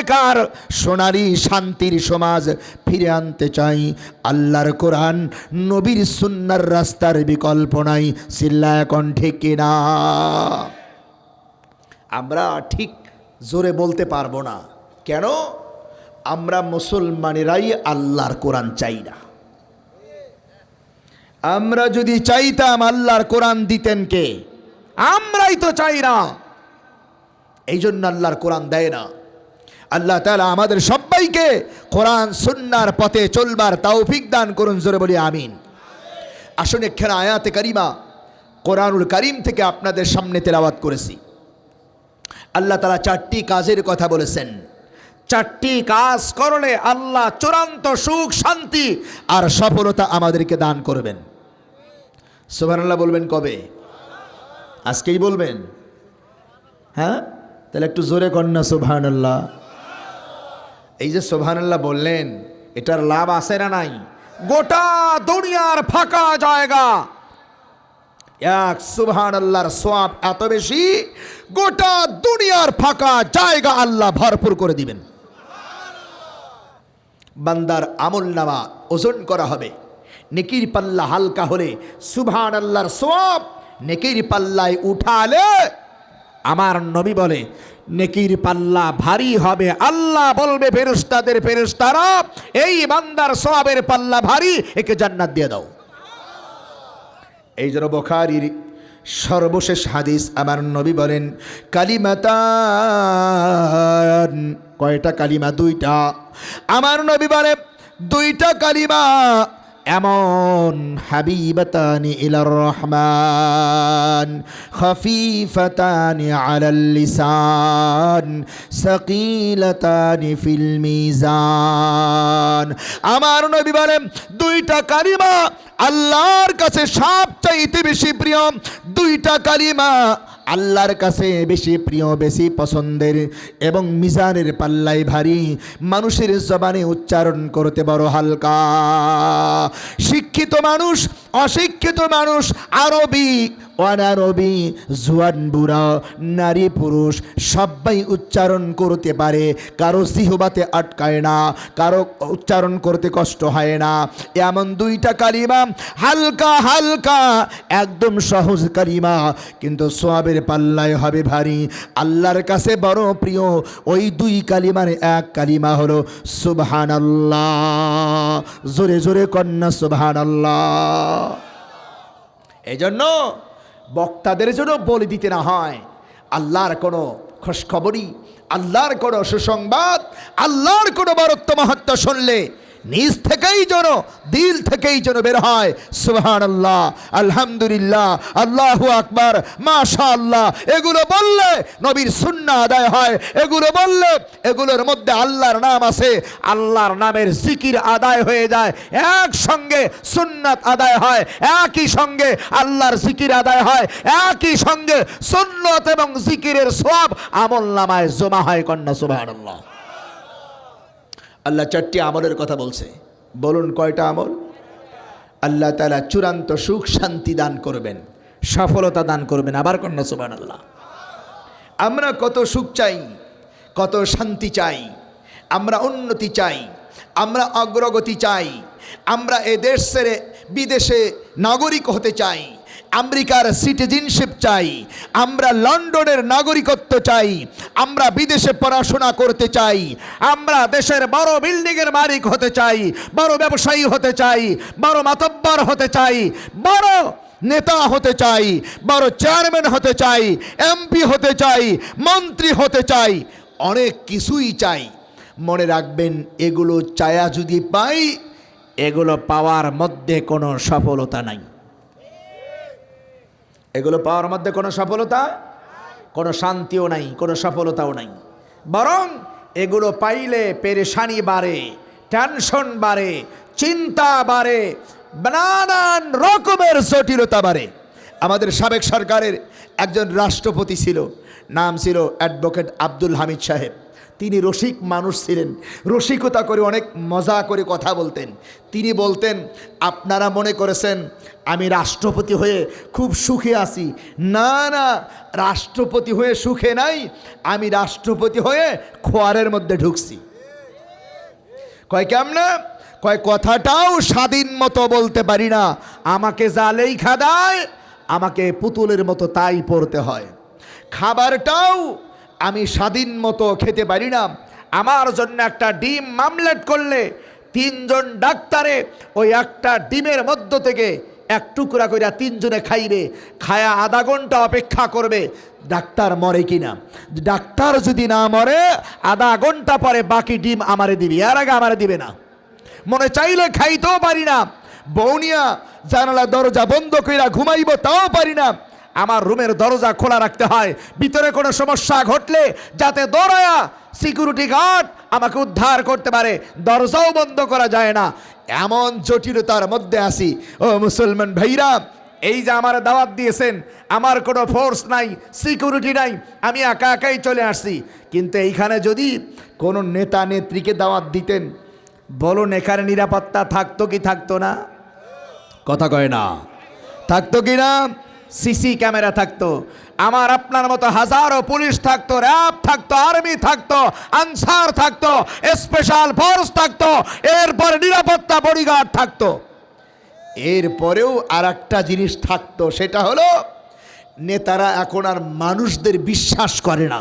আগেকার সোনালি শান্তির সমাজ ফিরে আনতে চাই। আল্লাহর কোরআন, নবীর সুন্নার রাস্তার বিকল্প নাই সিল্লা এখন ঠিক কিনা। আমরা ঠিক জোরে বলতে পারব না। কেন? আমরা মুসলমানেরাই আল্লাহর কোরআন চাই না। আমরা যদি চাইতাম আল্লাহর কোরআন দিতেন কে? আমরাই তো চাই না। এই জন্য আল্লাহর কোরআন দেয় না। আল্লাহ তালা আমাদের সবাইকে কোরআন, সুন্নার পথে চলবার তৌফিক দান করুন, জোরে বলি আমিন। আসুন এখানে আয়াতে কারিমা কোরআনুল করিম থেকে আপনাদের সামনে তেলাওয়াত করেছি। আল্লাহ তালা চারটি কাজের কথা বলেছেন। চারটি কাজ করলে আল্লাহ চূড়ান্ত সুখ, শান্তি আর সফলতা আমাদেরকে দান করবেন। সুবহানাল্লাহ বলবেন কবে? আজকেই বলবেন। হ্যাঁ? তাহলে একটু জোরে কন্যা সুবহানাল্লাহ। এই যে সুবহানাল্লাহ বললেন, এটার লাভ আছে না নাই? গোটা দুনিয়ার ফাঁকা জায়গা। এক সুবহান আল্লাহর সোয়াব এত বেশি, গোটা দুনিয়ার ফাঁকা জায়গা আল্লাহ ভরপুর করে দিবেন। বান্দার আমল নামা ওজন করা হবে। নেকির পাল্লা হালকা হলে সুবহান আল্লাহর সোয়াব নেকির পাল্লায় উঠালে আমার নবী বলে নেকির পাল্লা ভারী হবে। আল্লাহ বলবে ফেরস্তাদের ফেরস্তারা এই বান্দার সবের পাল্লা ভারী, একে জান্নাত দিয়ে দাও। এই জন্য বখারির সর্বশেষ হাদিস, আমার নবী বলেন, কালিমাতান, কয়টা কালিমা? দুইটা। আমার নবী বলে, দুইটা কালিমা। এমন হাবিবাতানি ইলার রহমান, খফিফাতানি আলাল লিসান, সাকিলাতানি ফিল মিজান। আমার নবী বলেন, দুইটা কালিমা আল্লাহর কাছে সবচাইতে বেশি প্রিয় দুইটা কালিমা আল্লাহর কাছে বেশি প্রিয়, বেশি পছন্দের এবং মিজানের পাল্লাই ভারী মানুষের জবানে উচ্চারণ করতে বড় হালকা। শিক্ষিত মানুষ, অশিক্ষিত মানুষ, আরবি অনারবি জুয়ান বুড়া, নারী পুরুষ, সবাই উচ্চারণ করতে পারে। কারও সিহবাতে আটকায় না, কারও উচ্চারণ করতে কষ্ট হয় না। এমন দুইটা কালিমা, হালকা হালকা, একদম সহজ কালিমা, কিন্তু সোয়াবের পাল্লায় হবে ভারী। আল্লাহর কাছে বড় প্রিয়, ওই দুই কালিমার এক কালিমা হলো সুবহান আল্লাহ জোরে জোরে কন্যা সুবহান আল্লাহ এই জন্য বক্তাদের জন্য বলে দিতে না হয়। আল্লাহর কোনো খোঁজখবরই আল্লাহর কোনো সুসংবাদ, আল্লাহর কোনো বরত্ব মাহাত্ম শুনলে নিজ থেকেই যেন, দিল থেকেই যেন বের হয়। সুবহান আল্লাহ আলহামদুলিল্লাহ, আল্লাহু আকবার মাশা আল্লাহ এগুলো বললে নবীর সুন্না আদায় হয়। এগুলো বললে এগুলোর মধ্যে আল্লাহর নাম আছে। আল্লাহর নামের জিকির আদায় হয়ে যায়। একসঙ্গে সুন্নাত আদায় হয়। একই সঙ্গে আল্লাহর জিকির আদায় হয়। একই সঙ্গে সুন্নত এবং জিকিরের সব আমল নামায় জমা হয় কন্যা, সুবহানাল্লাহ। আল্লাহ চারটি আমলের কথা বলছে। বলুন কয়টা আমল? আল্লাহ তালা চূড়ান্ত সুখ, শান্তি দান করবেন, সফলতা দান করবেন। আবার কন্যা সুবান আল্লাহ আমরা কত সুখ চাই, কত শান্তি চাই, আমরা উন্নতি চাই, আমরা অগ্রগতি চাই, আমরা এ দেশ বিদেশে নাগরিক হতে চাই আমেরিকার সিটিজেনশিপ চাই, আমরা লন্ডনের নাগরিকত্ব চাই, আমরা বিদেশে পড়াশোনা করতে চাই, আমরা দেশের বড় বিল্ডিংয়ের মালিক হতে চাই, বড় ব্যবসায়ী হতে চাই, বড় মাতব্বর হতে চাই, বড় নেতা হতে চাই, বড় চেয়ারম্যান হতে চাই, এমপি হতে চাই, মন্ত্রী হতে চাই, অনেক কিছুই চাই। মনে রাখবেন, এগুলো চায়া যদি পাই, এগুলো পাওয়ার মধ্যে কোনো সফলতা নাই। এগুলো পাওয়ার মধ্যে কোনো সফলতা? কোনো শান্তিও নাই, কোনো সফলতাও নাই। বরং এগুলো পাইলে পেরেশানি বাড়ে, টেনশন বাড়ে, চিন্তা বাড়ে, নানান রকমের জটিলতা বাড়ে। আমাদের সাবেক সরকারের একজন রাষ্ট্রপতি ছিল নাম ছিল অ্যাডভোকেট আব্দুল হামিদ সাহেব। তিনি রসিক মানুষ ছিলেন। রসিকতা করে অনেক মজা করে কথা বলতেন। তিনি বলতেন, আপনারা মনে করেছেন আমি রাষ্ট্রপতি হয়ে খুব সুখে আছি? না না, রাষ্ট্রপতি হয়ে সুখে নাই। আমি রাষ্ট্রপতি হয়ে খোয়ারের মধ্যে ঢুকছি। কয় কেমনে কয়, কথাটাও স্বাধীন মতো বলতে পারি না। আমাকে জালেই খাদায় আমাকে পুতুলের মতো তাই পড়তে হয়। খাবারটাও আমি স্বাধীন মতো খেতে পারি না। আমার জন্য একটা ডিম মামলেট করলে তিনজন ডাক্তারে ওই একটা ডিমের মধ্য থেকে এক টুকরা কইরা তিনজনে খাইবে, খায়া আধা ঘণ্টা অপেক্ষা করবে, ডাক্তার মরে কিনা। ডাক্তার যদি না মরে, আধা ঘণ্টা পরে বাকি ডিম আমারে দিবি, এর আগে আমারে দিবে না। মনে চাইলে খাইতেও পারি না। বৌনিয়া জানালা দরজা বন্ধ কইরা ঘুমাইব, তাও পারি না। আমার রুমের দরজা খোলা রাখতে হয়। ভিতরে কোনো সমস্যা ঘটলে যাতে দৌড়ায়া সিকিউরিটি গার্ড আমাকে উদ্ধার করতে পারে। দরজাও বন্ধ করা যায় না। এমন জটিলতার মধ্যে আসি ও মুসলমান ভাইরা, এই যে আমার দাওয়াত দিয়েছেন, আমার কোনো ফোর্স নাই সিকিউরিটি নাই, আমি একা একাই চলে আসছি। কিন্তু এইখানে যদি কোনো নেতা নেত্রীকে দাওয়াত দিতেন বলুন এখানে নিরাপত্তা থাকতো কি থাকতো না? কথা কয় না। থাকতো কি না? সিসি ক্যামেরা থাকতো, আমার আপনার মতো হাজারো পুলিশ থাকতো, র্যাব থাকতো, আর্মি থাকতো, আনসার থাকতো, স্পেশাল ফোর্স থাকতো, এরপরে নিরাপত্তা বডিগার্ড থাকতো। এরপরেও আর একটা জিনিস থাকতো, সেটা হলো, নেতারা এখন আর মানুষদের বিশ্বাস করে না।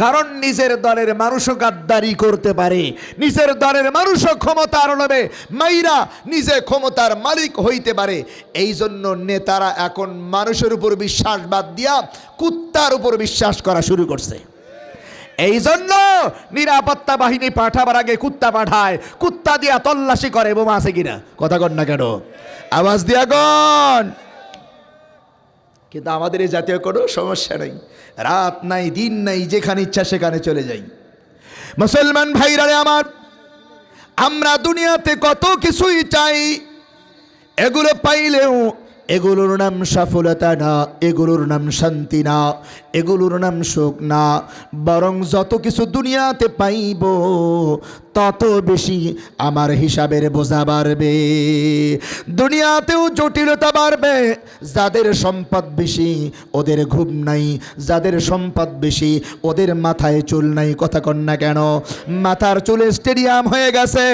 কারণ নিজের দলের মানুষও গাদ্দারি করতে পারে। নিজের দলের মানুষও ক্ষমতার লোভে। মাইরা নিজে ক্ষমতার মালিক হইতে পারে। এই জন্য নেতারা এখন মানুষের উপর বিশ্বাস বাদ দিয়া কুত্তার উপর বিশ্বাস করা শুরু করছে। এই জন্য নিরাপত্তা বাহিনী পাঠাবার আগে কুত্তা পাঠায়। কুত্তা দিয়া তল্লাশি করে বোমা আছে কিনা? কথা কন না কেন? আওয়াজ দিয়া গন কিন্তু আমাদের এই জাতীয় কোনো সমস্যা নেই। রাত নাই, দিন নাই, যেখানে ইচ্ছা সেখানে চলে যাই। মুসলমান ভাইরারে আমার, আমরা দুনিয়াতে কত কিছুই চাই, এগুলো পাইলেও এগুলোর নাম সফলতা না, এগুলোর নাম শান্তি না এগুলোর নাম সুখ না। বরং যত কিছু দুনিয়াতে পাইব, তত বেশি আমার হিসাবের বোঝা বাড়বে। দুনিয়াতেও জটিলতা বাড়বে, যাদের সম্পদ বেশি ওদের ঘুম নাই, যাদের সম্পদ বেশি ওদের মাথায় চুল নাই, কথা কন না কেন? মাথার চুলে স্টেডিয়াম হয়ে গেছে,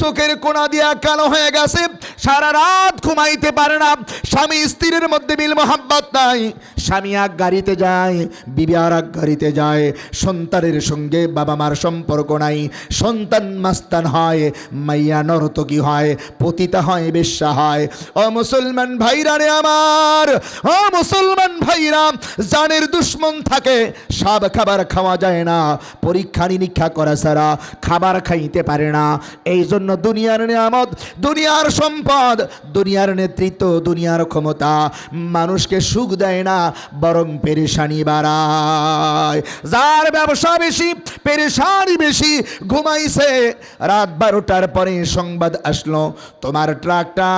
চোখের কোনা দিয়া কালো হয়ে গেছে, সারা রাত ঘুমাইতে পারে না। স্বামী স্ত্রীর মধ্যে মিল মোহাব্বত নাই, স্বামী এক গাড়িতে যায় বিবি আর গাড়িতে যায়। সন্তানের সঙ্গে বাবা মার সম্পর্ক নাই। সন্তান মাস্তান হয়, মাইয়া নর্তকী হয়, পতিতা হয়, বেশ্যা হয়। ও মুসলমান ভাইরা রে আমার, ও মুসলমান ভাইরা, জানের দুশ্মন থাকে সব খাবার খাওয়া যায় না, পরীক্ষা নিরীক্ষা করা ছাড়া খাবার খাইতে পারে না। এই জন্য দুনিয়ার নিয়ামত, দুনিয়ার সম্পদ, দুনিয়ার নেতৃত্ব, দুনিয়ার ক্ষমতা, মানুষকে সুখ দেয় না, বরং পেরেশানি বাড়ায়। যার ব্যবসা বেশি, পেরেশানি বেশি, ঘুমাইছে। রাত বারোটার পরে সংবাদ আসলো, তোমার ট্রাকটা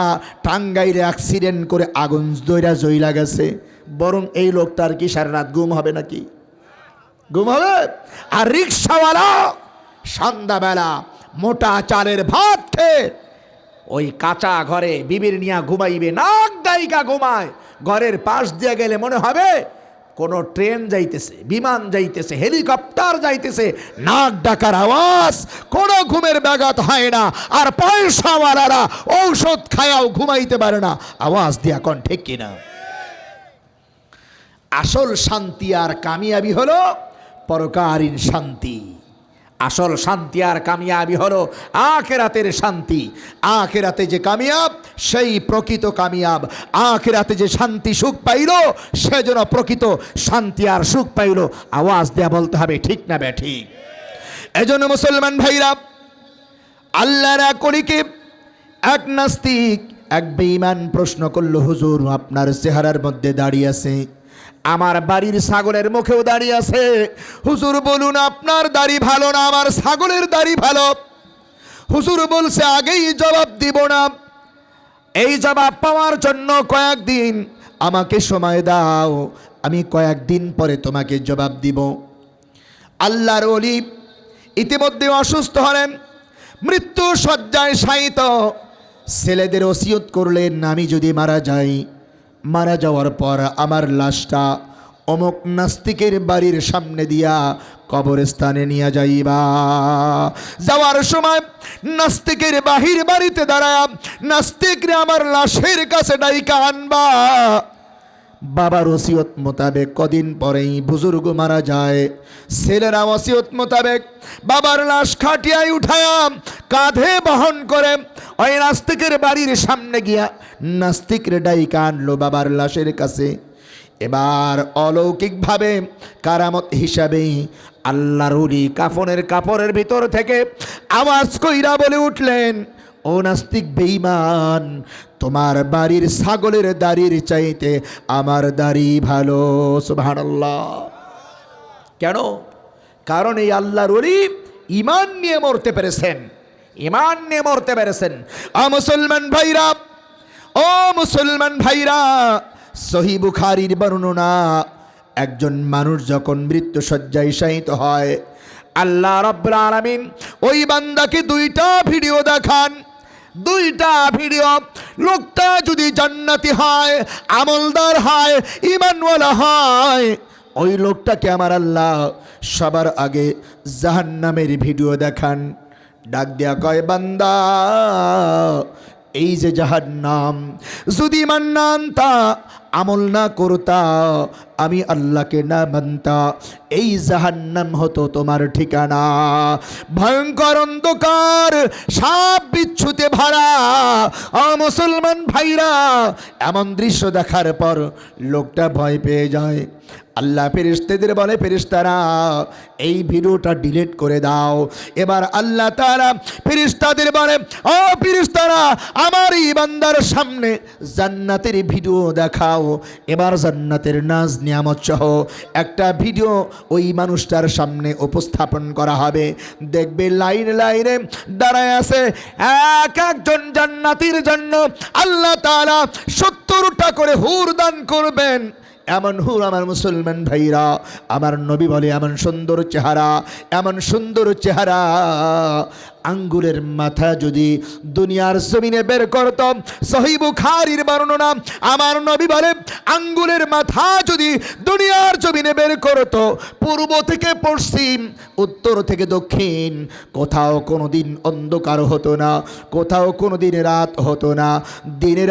টাঙ্গাইরে অ্যাক্সিডেন্ট করে আগুন দইরা জইলা গেছে। বরং এই লোকটার কি সারা রাত ঘুম হবে নাকি? ঘুম হবে? আর রিক্সাওয়ালা সন্ধ্যাবেলা মোটা চালের ভাত খেয়ে ওই কাঁচা ঘরে বিবির নিয়া ঘুমাইবে, নাক দায়িকা ঘুমায়। ঘরের পাশ দিয়ে গেলে মনে হবে কোনো ট্রেন যাইতেছে, বিমান যাইতেছে, হেলিকপ্টার যাইতেছে, নাক ডাকার আওয়াজ, কোনো ঘুমের ব্যাঘাত হয় না। আর পয়সাওয়ালারা ঔষধ খায়াও ঘুমাইতে পারে না। আওয়াজ দিয়া কন ঠিক কিনা? আসল শান্তি আর কামিয়াবি হলো পরকালীন শান্তি। আসল শান্তি আর কামিয়াবি হলো আখেরাতের শান্তি। আখেরাতে যে কামিয়াব, সেই প্রকৃত কামিয়াব। আখেরাতে যে শান্তি সুখ পাইল, সে যেন প্রকৃত শান্তি আর সুখ পাইল। আওয়াজ দেয়া বলতে হবে, ঠিক না বে, ঠিক? এজন্য মুসলমান ভাইরা, আল্লাহর কলিকে এক নাস্তিক, এক বেঈমান প্রশ্ন করল, হুজুর, আপনার চেহারার মধ্যে দাঁড়িয়ে আছে আমার বাড়ির ছাগলের মুখেও দাঁড়িয়ে আছে। হুজুর বলুন, আপনার দাড়ি ভালো না, আমার ছাগলের দাড়ি ভালো? হুজুর বলছে, আগেই জবাব দিব না। এই জবাব পাওয়ার জন্য কয়েকদিন আমাকে সময় দাও, আমি কয়েকদিন পরে তোমাকে জবাব দিব। আল্লাহর অলি ইতিমধ্যে অসুস্থ হলেন মৃত্যু শয্যায় শায়িত। ছেলেদের ওসিয়ত করলেন, আমি যদি মারা যাই মারা যাওয়ার পর আমার লাশটা অমুক নাস্তিকের বাড়ির সামনে দিয়া কবরস্থানে নিয়ে যাইবা। যাওয়ার সময় নাস্তিকের বাহির বাড়িতে দাঁড়ায় নাস্তিকরে আমার লাশের কাছে ডাইকা আনবা। বাবার ওসিয়ত মোতাবেক কদিন পরেই বুজুর্গ মারা যায়। ছেলেরা ওসিয়ত মোতাবেক বাবার লাশ খাটিয়ায় উঠায়া কাঁধে বহন করে ওই নাস্তিকের বাড়ির সামনে গিয়া নাস্তিক ডাইকা আনলো বাবার লাশের কাছে। এবার অলৌকিকভাবে কারামত হিসাবে আল্লাহর উলি কাফনের কাপড়ের ভিতর থেকে আওয়াজ কইরা বলে উঠলেন, ও নাস্তিক বেইমান তোমার বাড়ির ছাগলের দাড়ির চাইতে আমার দাড়ি ভালো, সুবহানাল্লাহ। কেন? কারণ এই আল্লাহর ওলি ইমান নিয়ে মরতে পেরেছেন। ইমান মরতে পেরেছেন। আ মুসলমান ভাইরা, ও মুসলমান ভাইরা, সহি বুখারির বর্ণনা, একজন মানুষ যখন মৃত্যু শয্যায় শায়িত হয়, আল্লাহ রাব্বুল আলামিন ওই বান্দাকে দুইটা ভিডিও দেখান। দুইটা ভিডিও, লোকটা যদি জান্নাতি হয়, আমলদার হয় ইমানওয়ালা হয়, ওই লোকটাকে আমার আল্লাহ সবার আগে জাহান্নামের ভিডিও দেখান। ডাক দেয়া কয়, বান্দা, এই যে জাহান্নাম যদি মান্নান তা আমল না করতা, আমি আল্লাহকে না মানতা, এই জাহান্নাম হতো তোমার ঠিকানা। ভয়ঙ্কর অন্ধকার, সাপ বিচ্ছুতে ভরা মুসলমান ভাইরা, এমন দৃশ্য দেখার পর লোকটা ভয় পেয়ে যায়। আল্লাহ ফেরিস্তাদের বলে ফেরিস্তারা এই ভিডিওটা ডিলিট করে দাও। এবার আল্লাহ তারা ফেরিস্তাদের বলে, ও ফেরিস্তারা আমার এই বান্দার সামনে জান্নাতের ভিডিও দেখাও। এবার জান্নাতের নাজ নিয়ামত সহ একটা ভিডিও ওই মানুষটার সামনে উপস্থাপন করা হবে। দেখবে লাইন লাইনে দাঁড়ায় আছে এক একজন জান্নাতির জন্য আল্লাহ তারা সত্তরটা করে হুর দান করবেন। এমন হুর আমার মুসলমান ভাইরা, আমার নবী বলে এমন সুন্দর চেহারা, এমন সুন্দর চেহারা। আঙ্গুলের মাথা যদি দুনিয়ার জমিনে বের করতাম সহিবু খারির বর্ণনা, আমার নবী বলে আঙ্গুলের মাথা যদি দুনিয়ার জমিনে বের করত, পূর্ব থেকে পশ্চিম, উত্তর থেকে দক্ষিণ, কোথাও কোনো দিন অন্ধকার হতো না, কোথাও কোনো দিন রাত হতো না। দিনের